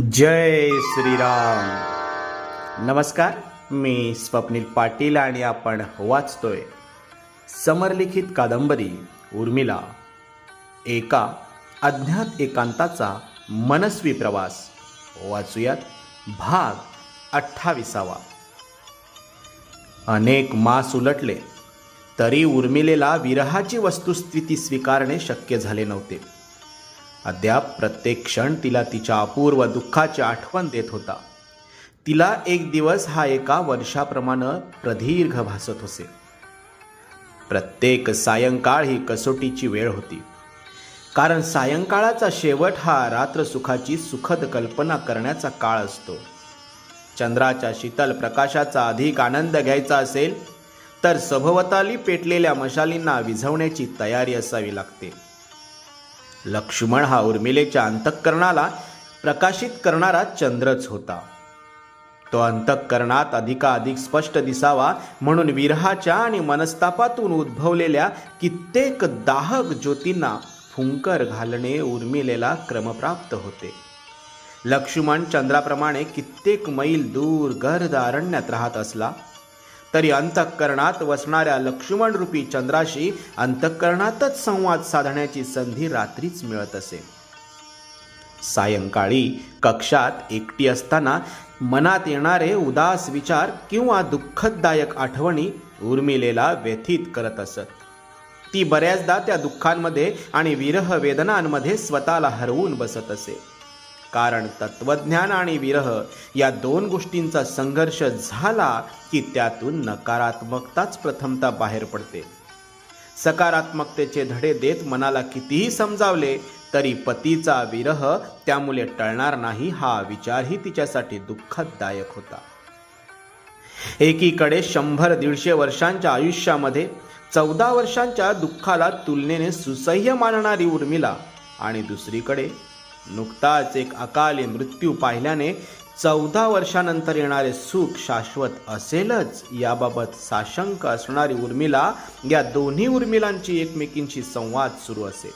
जय श्रीराम. नमस्कार मी स्वप्नील पाटील आणि आपण वाचतोय समरलिखित कादंबरी उर्मिला. एका अज्ञात एकांताचा मनस्वी प्रवास. वाचूयात भाग अठ्ठावीसावा. अनेक मास उलटले तरी उर्मिलेला विरहाची वस्तुस्थिती स्वीकारणे शक्य झाले नव्हते. अद्याप प्रत्येक क्षण तिला तिच्या अपूर्व दुःखाची आठवण देत होता. तिला एक दिवस हा एका वर्षाप्रमाणे प्रदीर्घ भासत होते. प्रत्येक सायंकाळ ही कसोटीची वेळ होती. कारण सायंकाळाचा शेवट हा रात्र सुखाची सुखद कल्पना करण्याचा काळ असतो. चंद्राच्या शीतल प्रकाशाचा अधिक आनंद घ्यायचा असेल तर सभोवताली पेटलेल्या मशालींना विझवण्याची तयारी असावी लागते. लक्ष्मण हा उर्मिलेच्या अंतःकरणाला प्रकाशित करणारा चंद्रच होता. तो अंतःकरणात अधिकाधिक स्पष्ट दिसावा म्हणून विरहाच्या आणि मनस्तापातून उद्भवलेल्या कित्येक दाहक ज्योतींना फुंकर घालणे उर्मिलेला क्रमप्राप्त होते. लक्ष्मण चंद्राप्रमाणे कित्येक मैल दूर गर्द अरण्यात राहत असला तरी अंतःकरणात वसणाऱ्या लक्ष्मणरूपी चंद्राशी अंतःकरणातच संवाद साधण्याची संधी रात्रीच मिळत असे. सायंकाळी कक्षात एकटी असताना मनात येणारे उदास विचार किंवा दुःखदायक आठवणी उर्मिलेला व्यथित करत असत. ती बऱ्याचदा त्या दुःखांमध्ये आणि विरह वेदनांमध्ये स्वतःला हरवून बसत असे. कारण तत्वज्ञान आणि विरह या दोन गोष्टींचा संघर्ष झाला की त्यातून नकारात्मकताच प्रथमता बाहेर पडते. सकारात्मकतेचे धडे देत मनाला कितीही समजावले तरी पतीचा विरह त्यामुळे टळणार नाही हा विचारही तिच्यासाठी दुःखदायक होता. एकीकडे शंभर दीडशे वर्षांच्या आयुष्यामध्ये चौदा वर्षांच्या दुःखाला तुलनेने सुसह्य मानणारी उर्मिला आणि दुसरीकडे नुकताच एक अकाली मृत्यू पाहिल्याने चौदा वर्षानंतर येणारे सुख शाश्वत असेलच. याबाबत साशंक असणारी उर्मिला या दोन्ही उर्मिलांची एकमेकींशी संवाद सुरू असे.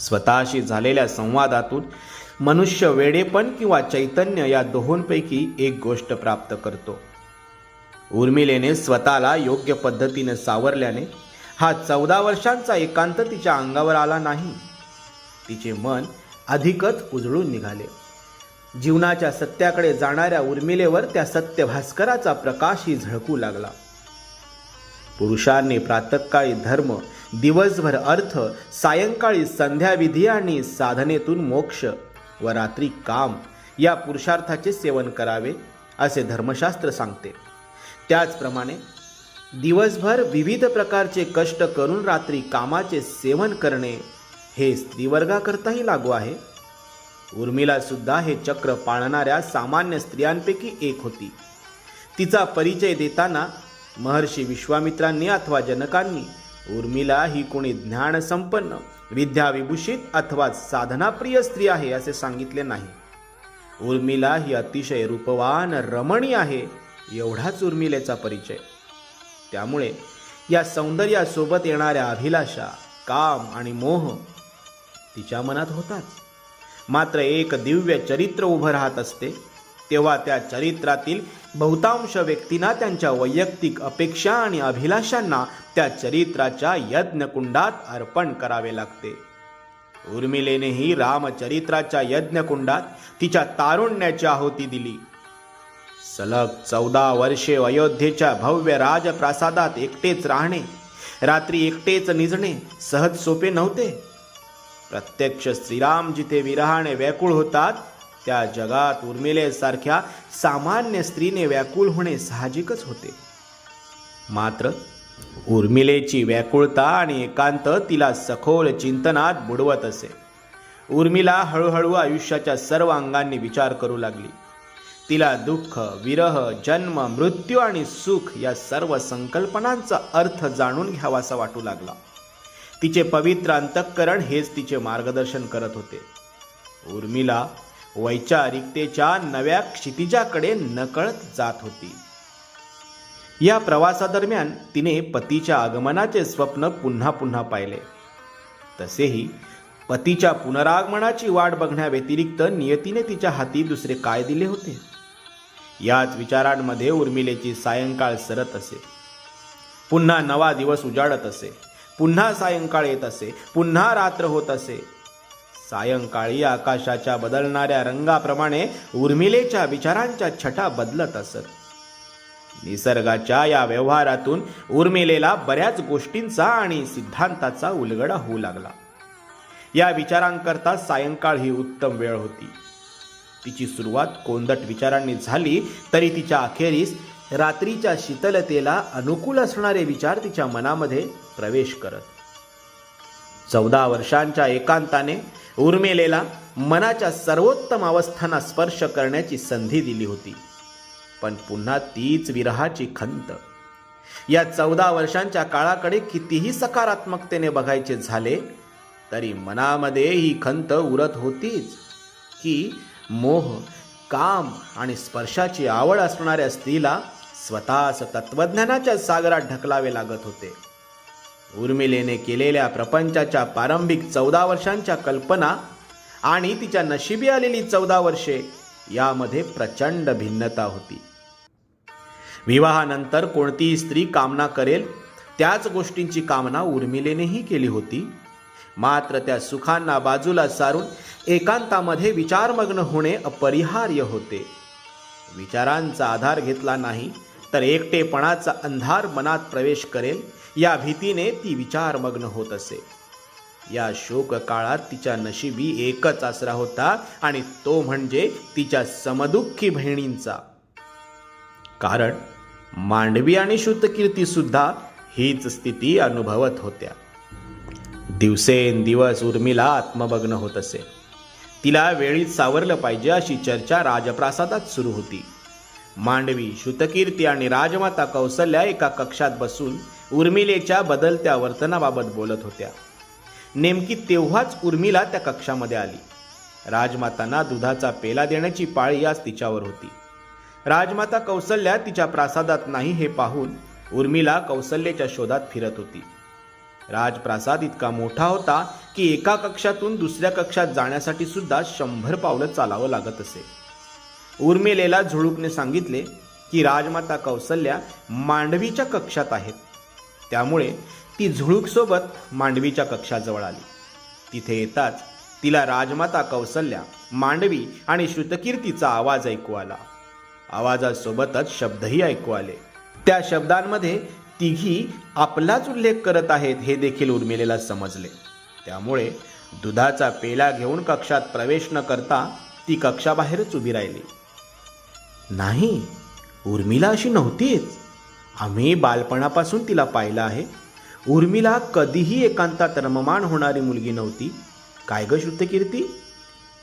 स्वतःशी झालेल्या संवादातून मनुष्य वेडेपण किंवा चैतन्य या दोहोंपैकी एक गोष्ट प्राप्त करतो. उर्मिलेने स्वतःला योग्य पद्धतीने सावरल्याने हा चौदा वर्षांचा एकांत तिच्या अंगावर आला नाही. तिचे मन अधिकच उजळून निघाले. जीवनाच्या सत्याकडे जाणाऱ्या उर्मिलेवर त्या सत्य भास्कराचा प्रकाशही झळकू लागला. पुरुषांनी प्रातकाळी धर्म दिवसभर अर्थ सायंकाळी संध्याविधी आणि साधनेतून मोक्ष व रात्री काम या पुरुषार्थाचे सेवन करावे असे धर्मशास्त्र सांगते. त्याचप्रमाणे दिवसभर विविध प्रकारचे कष्ट करून रात्री कामाचे सेवन करणे हे स्त्रीवर्गाकरताही लागू आहे. उर्मिला सुद्धा हे चक्र पाळणाऱ्या सामान्य स्त्रियांपैकी एक होती. तिचा परिचय देताना महर्षी विश्वामित्रांनी अथवा जनकांनी उर्मिला ही कोणी ज्ञानसंपन्न विद्याविभूषित अथवा साधनाप्रिय स्त्री आहे असे सांगितले नाही. उर्मिला ही अतिशय रूपवान रमणी आहे एवढाच उर्मिलेचा परिचय. त्यामुळे या सौंदर्यासोबत येणाऱ्या अभिलाषा काम आणि मोह तिच्या मनात होताच मात्र एक दिव्य चरित्र उभं राहत असते. तेव्हा त्या चरित्रातील बहुतांश व्यक्तींना त्यांच्या वैयक्तिक अपेक्षा आणि अभिलाषांना त्या चरित्राच्या यज्ञकुंडात अर्पण करावे लागते. उर्मिलेनेही रामचरित्राच्या यज्ञकुंडात तिच्या तारुण्याची आहुती दिली. सलग चौदा वर्षे अयोध्येच्या भव्य राजप्रासादात एकटेच राहणे रात्री एकटेच निजणे सहज सोपे नव्हते. प्रत्यक्ष श्रीराम जिथे विरहाने व्याकुळ होतात त्या जगात उर्मिलेसारख्या सामान्य स्त्रीने व्याकुळ होणे साहजिकच होते. मात्र उर्मिलेची व्याकुळता आणि एकांत तिला सखोल चिंतनात बुडवत असे. उर्मिला हळूहळू आयुष्याच्या सर्व अंगांनी विचार करू लागली. तिला दुःख विरह जन्म मृत्यू आणि सुख या सर्व संकल्पनांचा अर्थ जाणून घ्यावासा वाटू लागला. तिचे पवित्र अंतःकरण हेच तिचे मार्गदर्शन करत होते. उर्मिला वैचारिकतेच्या नव्या क्षितिजाकडे नकळत जात होती. या प्रवासादरम्यान तिने पतीच्या आगमनाचे स्वप्न पुन्हा पुन्हा पाहिले. तसेही पतीच्या पुनरागमनाची वाट बघण्याव्यतिरिक्त नियतीने तिच्या हाती दुसरे काय दिले होते? याच विचारांमध्ये उर्मिलेची सायंकाळ सरत असे. पुन्हा नवा दिवस उजाडत असे. पुन्हा सायंकाळ येत असे पुन्हा रात्र होत असे. सायंकाळी आकाशाच्या बदलणाऱ्या रंगाप्रमाणे उर्मिलेच्या विचारांच्या छटा बदलत असत. निसर्गाच्या या व्यवहारातून उर्मिलेला बऱ्याच गोष्टींचा आणि सिद्धांताचा उलगडा होऊ लागला. या विचारांकरता सायंकाळ ही उत्तम वेळ होती. तिची सुरुवात कोंदट विचारांनी झाली तरी तिच्या अखेरीस रात्रीच्या शीतलतेला अनुकूल असणारे विचार तिच्या मनामध्ये प्रवेश करत. चौदा वर्षांच्या एकांताने उर्मिलेला मनाच्या सर्वोत्तम अवस्थांना स्पर्श करण्याची संधी दिली होती. पण पुन्हा तीच विरहाची खंत. या चौदा वर्षांच्या काळाकडे कितीही सकारात्मकतेने बघायचे झाले तरी मनामध्ये ही खंत उरत होतीच की मोह काम आणि स्पर्शाची आवड असणाऱ्या स्त्रीला स्वतःच तत्वज्ञानाच्या सागरात ढकलावे लागत होते. उर्मिलेने केलेल्या प्रपंचाच्या प्रारंभिक चौदा वर्षांच्या कल्पना आणि तिच्या नशिबी आलेली चौदा वर्षे यामध्ये प्रचंड भिन्नता होती. विवाहानंतर कोणतीही स्त्री कामना करेल त्याच गोष्टींची कामना उर्मिलेनेही केली होती. मात्र त्या सुखांना बाजूला सारून एकांतामध्ये विचारमग्न होणे अपरिहार्य होते. विचारांचा आधार घेतला नाही तर एकटेपणाचा अंधार मनात प्रवेश करेल. या भीतीने ती विचारमग्न होत असे. या शोक काळात तिच्या नशिबी एकच आसरा होता आणि तो म्हणजे तिच्या समदुःखी बहिणींचा. कारण मांडवी आणि श्रुतकीर्ती सुद्धा हीच स्थिती अनुभवत होत्या. दिवसेंदिवस उर्मिला आत्मभग्न होत असे. तिला वेळीत सावरलं पाहिजे अशी चर्चा राजप्रासादात सुरू होती. मांडवी श्रुतकीर्ती आणि राजमाता कौसल्या एका कक्षात बसून उर्मिलेच्या बदलत्या वर्तनाबाबत बोलत होत्या. नेमकी तेव्हाच उर्मिला त्या कक्षामध्ये आली. राजमातांना दुधाचा पेला देण्याची पाळी आज तिच्यावर होती. राजमाता कौसल्या तिच्या प्रासादात नाही हे पाहून उर्मिला कौसल्याच्या शोधात फिरत होती. राजप्रासाद इतका मोठा होता की एका कक्षातून दुसऱ्या कक्षात जाण्यासाठी सुद्धा शंभर पावलं चालावं लागत असे. उर्मिलेला झुळूकने सांगितले की राजमाता कौसल्या मांडवीच्या कक्षात आहेत. त्यामुळे ती झुळूकसोबत मांडवीच्या कक्षाजवळ आली. तिथे येताच तिला राजमाता कौसल्या मांडवी आणि श्रुतकीर्तीचा आवाज ऐकू आला. आवाजासोबतच शब्दही ऐकू आले. त्या शब्दांमध्ये तिघी आपलाच उल्लेख करत आहेत हे देखील उर्मिलेला समजले. त्यामुळे दुधाचा पेला घेऊन कक्षात प्रवेश न करता ती कक्षाबाहेरच उभी राहिली. नाही उर्मिला अशी नव्हतीच. आम्ही बालपणापासून तिला पाहिलं आहे. उर्मिला कधीही एकांतात रममाण होणारी मुलगी नव्हती. काय ग श्रुतकीर्ती?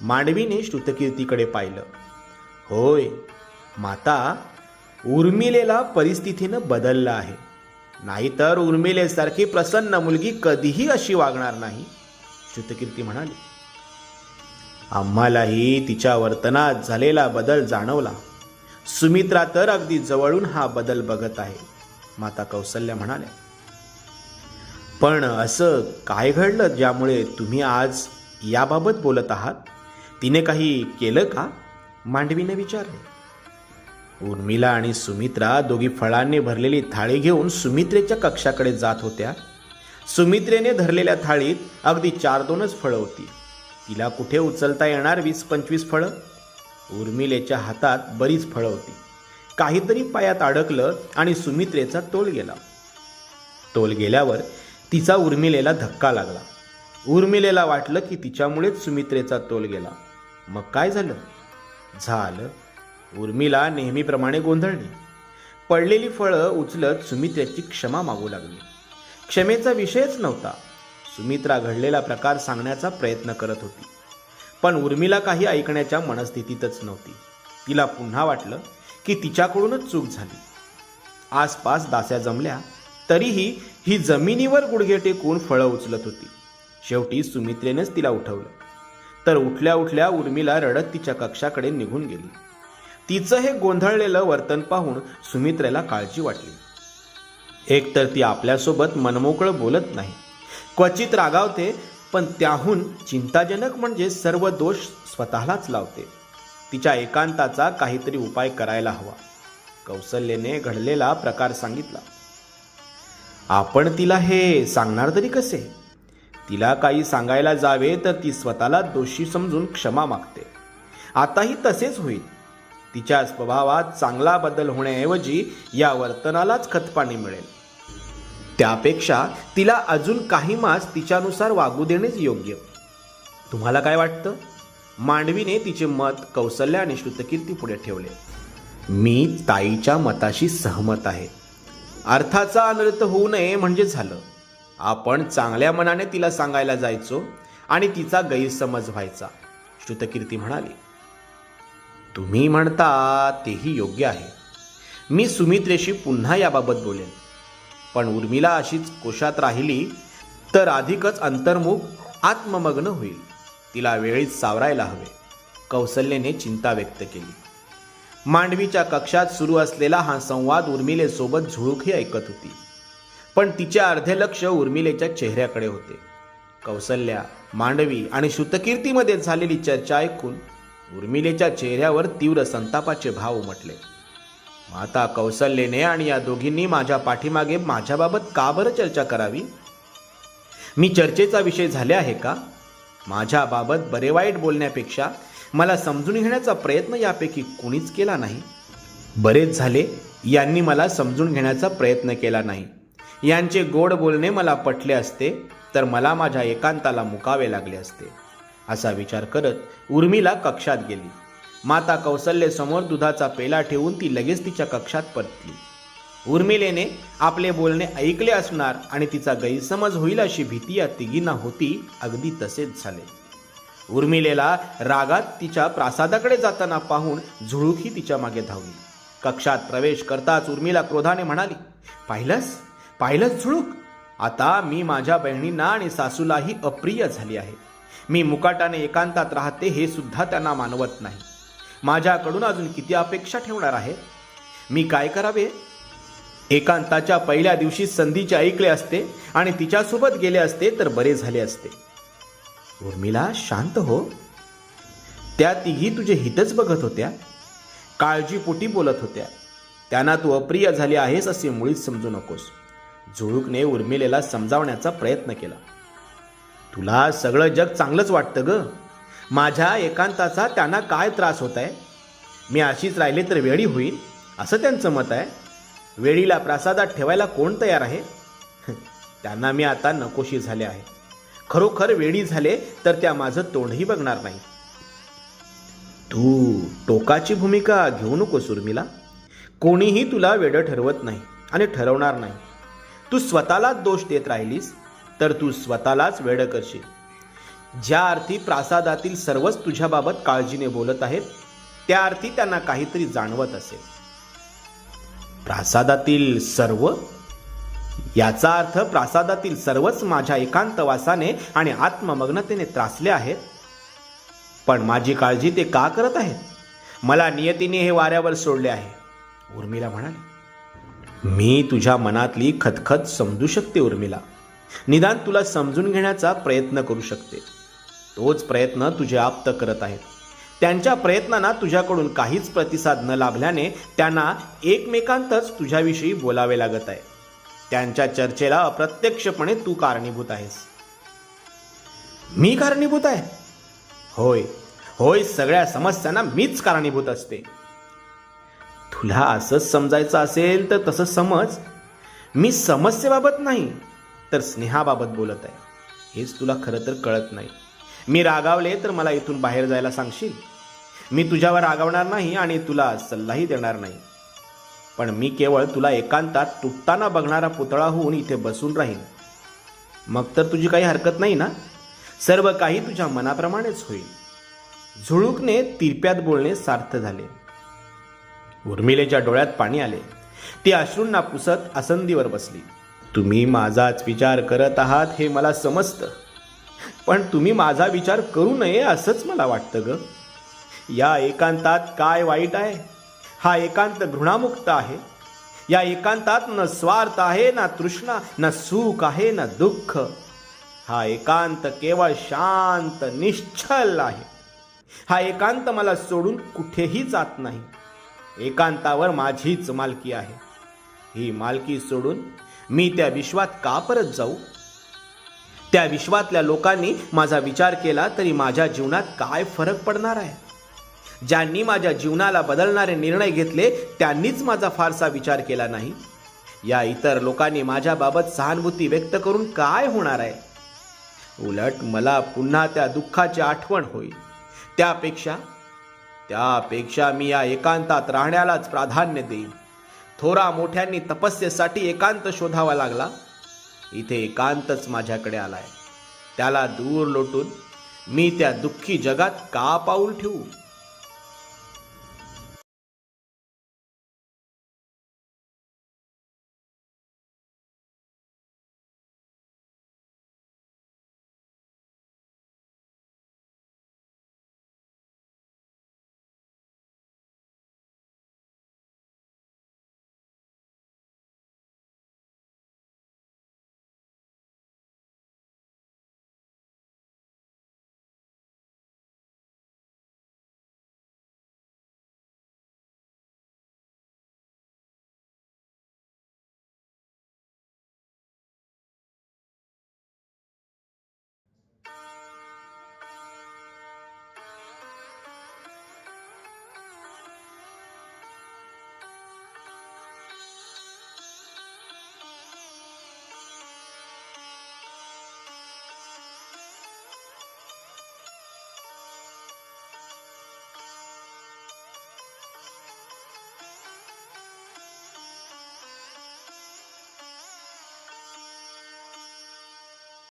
मांडवीने श्रुतकीर्तीकडे पाहिलं. होय माता उर्मिलेला परिस्थितीनं बदललं आहे. नाहीतर उर्मिलेसारखी प्रसन्न मुलगी कधीही अशी वागणार नाही श्रुतकीर्ती म्हणाली. आम्हालाही तिच्या वर्तनात झालेला बदल जाणवला. सुमित्रा तर अगदी जवळून हा बदल बघत आहे. माता कौसल्या म्हणाल्या पण असं काय घडलं ज्यामुळे तुम्ही आज याबाबत बोलत आहात? तिने काही केलं का? मांडवीने विचारले. उर्मिला आणि सुमित्रा दोघी फळांनी भरलेली थाळी घेऊन सुमित्रेच्या कक्षाकडे जात होत्या. सुमित्रेने धरलेल्या थाळीत अगदी चार दोनच फळं होती. तिला कुठे उचलता येणार वीस पंचवीस फळं? उर्मिलेच्या हातात बरीच फळं होती. काहीतरी पायात अडकलं आणि सुमित्रेचा तोल गेला. तोल गेल्यावर तिचा उर्मिलेला धक्का लागला. उर्मिलेला वाटलं की तिच्यामुळेच सुमित्रेचा तोल गेला. मग काय झालं? झालं. उर्मिला नेहमीप्रमाणे गोंधळली. पडलेली फळं उचलत सुमित्रेची क्षमा मागू लागली. क्षमेचा विषयच नव्हता. सुमित्रा घडलेला प्रकार सांगण्याचा प्रयत्न करत होती. पण उर्मिला काही ऐकण्याच्या मनस्थितीतच नव्हती. तिला पुन्हा वाटलं की तिच्याकडूनच चूक झाली. आसपास दास्या जमल्या तरीही ही जमिनीवर गुडघे टेकून फळं उचलत होती. शेवटी सुमित्रेनेच तिला उठवलं. तर उठल्या उठल्या उर्मिला रडत तिच्या कक्षाकडे निघून गेली. तिचं हे गोंधळलेलं वर्तन पाहून सुमित्रेला काळजी वाटली. एकतर ती आपल्यासोबत मनमोकळं बोलत नाही. क्वचित रागावते पण त्याहून चिंताजनक म्हणजे सर्व दोष स्वतःलाच लावते. तिच्या एकांताचा काहीतरी उपाय करायला हवा. कौशल्यने घडलेला प्रकार सांगितला. आपण तिला हे सांगणार तरी कसे? तिला काही सांगायला जावे तर ती स्वतःला दोषी समजून क्षमा मागते. आताही तसेच होईल. तिच्या स्वभावात चांगला बदल होण्याऐवजी या वर्तनालाच खतपाणी मिळेल. त्यापेक्षा तिला अजून काही मास तिच्यानुसार वागू देणेच योग्य. तुम्हाला काय वाटतं? मांडवीने तिचे मत कौसल्य आणि श्रुतकीर्ती पुढे ठेवले. मी ताईच्या मताशी सहमत आहे. अर्थाचा अनर्थ होऊ नये म्हणजे झालं. आपण चांगल्या मनाने तिला सांगायला जायचो आणि तिचा गैरसमज व्हायचा. श्रुतकीर्ती म्हणाली तुम्ही म्हणता तेही योग्य आहे. मी सुमित्रेशी पुन्हा याबाबत बोलेन. पण उर्मिला अशीच कोशात राहिली तर अधिकच अंतर्मुख आत्ममग्न होईल. तिला वेळीच सावरायला हवे. कौसल्यने चिंता व्यक्त केली. मांडवीच्या कक्षात सुरू असलेला हा संवाद उर्मिलेसोबत झुळूकही ऐकत होती. पण तिचे अर्धे लक्ष उर्मिलेच्या चेहऱ्याकडे होते. कौसल्या मांडवी आणि श्रुतकीर्तीमध्ये झालेली चर्चा ऐकून उर्मिलेच्या चेहऱ्यावर तीव्र संतापाचे भाव उमटले. माता कौशल्येने आणि या दोघींनी माझ्या पाठीमागे माझ्याबाबत का बरं चर्चा करावी? मी चर्चेचा विषय झाले आहे का? माझ्याबाबत बरे वाईट बोलण्यापेक्षा मला समजून घेण्याचा प्रयत्न यापैकी कुणीच केला नाही. बरेच झाले यांनी मला समजून घेण्याचा प्रयत्न केला नाही. यांचे गोड बोलणे मला पटले असते तर मला माझ्या एकांताला मुकावे लागले असते असा विचार करत उर्मिला कक्षात गेली. माता कौशल्यसमोर दुधाचा पेला ठेवून ती लगेच तिच्या कक्षात परतली. उर्मिलेने आपले बोलणे ऐकले असणार आणि तिचा गैरसमज होईल अशी भीती या तिघींना होती अगदी तसेच झाले. उर्मिलेला रागात तिच्या प्रासादाकडे जाताना पाहून झुळूकही तिच्यामागे धावली. कक्षात प्रवेश करताच उर्मिला क्रोधाने म्हणाली पाहिलंस? पाहिलंच झुळूक? आता मी माझ्या बहिणींना आणि सासूलाही अप्रिय झाली आहे. मी मुकाटाने एकांतात राहते हे सुद्धा त्यांना मानवत नाही. माझ्याकडून अजून किती अपेक्षा ठेवणार आहे? मी काय करावे? एकांताच्या पहिल्या दिवशी संधीचे ऐकले असते आणि तिच्यासोबत गेले असते तर बरे झाले असते. उर्मिला शांत हो. त्या तिघी तुझे हितच बघत होत्या. काळजीपोटी बोलत होत्या. त्यांना तू अप्रिय झाली आहेस असे मुळीच समजू नकोस. झुळूकने उर्मिलेला समजावण्याचा प्रयत्न केला. तुला सगळं जग चांगलंच वाटतं ग? माझ्या एकांताचा त्यांना काय त्रास होत आहे? मी अशीच राहिले तर वेळी होईल असं त्यांचं मत आहे. वेळीला प्रासादात ठेवायला कोण तयार आहे? त्यांना मी आता नकोशी झाले आहे. खरोखर वेळी झाले तर त्या माझं तोंडही बघणार नाही. तू टोकाची भूमिका घेऊ नको सुर्मिला. कोणीही तुला वेडं ठरवत नाही आणि ठरवणार नाही. तू स्वतःलाच दोष देत राहिलीस तर तू स्वतःलाच वेडं करशील. ज्या अर्थी प्रासादातील सर्वच तुझ्याबाबत काळजीने बोलत आहेत त्या अर्थी त्यांना काहीतरी जाणवत असेल. प्रासादातील सर्व? याचा अर्थ प्रासादातील सर्वच माझ्या एकांतवासाने आणि आत्ममग्नतेने त्रासले आहेत. पण माझी काळजी ते का करत आहेत? मला नियतीने हे वाऱ्यावर सोडले आहे. उर्मिला म्हणाली मी तुझ्या मनातली खतखत समजू शकते उर्मिला. निदान तुला समजून घेण्याचा प्रयत्न करू शकते. तोच प्रयत्न तुझे आप्त करत आहेत. त्यांच्या प्रयत्नांना तुझ्याकडून काहीच प्रतिसाद न लाभल्याने त्यांना एकमेकांतच तुझ्याविषयी बोलावे लागत आहे. त्यांच्या चर्चेला अप्रत्यक्षपणे तू कारणीभूत आहेस. मी कारणीभूत आहे? होय. होय सगळ्या समस्यांना मीच कारणीभूत असते. तुला असंच समजायचं असेल तर तसं समज. मी समस्येबाबत नाही तर स्नेहाबाबत बोलत आहे. हेच तुला खरं तर कळत नाही. मी रागावले तर मला इथून बाहेर जायला सांगशील? मी तुझ्यावर रागावणार नाही आणि तुला सल्लाही देणार नाही. पण मी केवळ तुला एकांतात तुटताना बघणारा पुतळा होऊन इथे बसून राहीन. मग तर तुझी काही हरकत नाही ना? सर्व काही तुझ्या मनाप्रमाणेच होईल. झुळूकने तिरप्यात बोलणे सार्थ झाले. उर्मिलेच्या डोळ्यात पाणी आले. ती अश्रूंना पुसत आसंदीवर बसली. तुम्ही माझाच विचार करत आहात हे मला समजतं. पण तुम्ही माझा विचार करू नये असंच मला वाटतं ग. या एकांतात काय वाईट आहे? हा एकांत घृणामुक्त आहे. या एकांतात न स्वार्थ आहे ना तृष्णा ना सुख आहे ना दुःख. हा एकांत केवळ शांत निश्चल आहे. हा एकांत मला सोडून कुठेही जात नाही. एकांतावर माझीच मालकी आहे. ही मालकी सोडून मी त्या विश्वात का परत जाऊ? त्या विश्वातल्या लोकांनी माझा विचार केला तरी माझ्या जीवनात काय फरक पडणार आहे? ज्यांनी माझ्या जीवनाला बदलणारे निर्णय घेतले त्यांनीच माझा फारसा विचार केला नाही. या इतर लोकांनी माझ्याबाबत सहानुभूती व्यक्त करून काय होणार आहे? उलट मला पुन्हा त्या दुःखाची आठवण होईल. त्यापेक्षा त्यापेक्षा मी या एकांतात राहण्यालाच प्राधान्य देईन. थोरा मोठ्यांनी तपस्येसाठी एकांत शोधावा लागला. इथे एकांतच माझ्याकडे आलाय. त्याला दूर लोटून मी त्या दुःखी जगात का पाऊल ठेवू?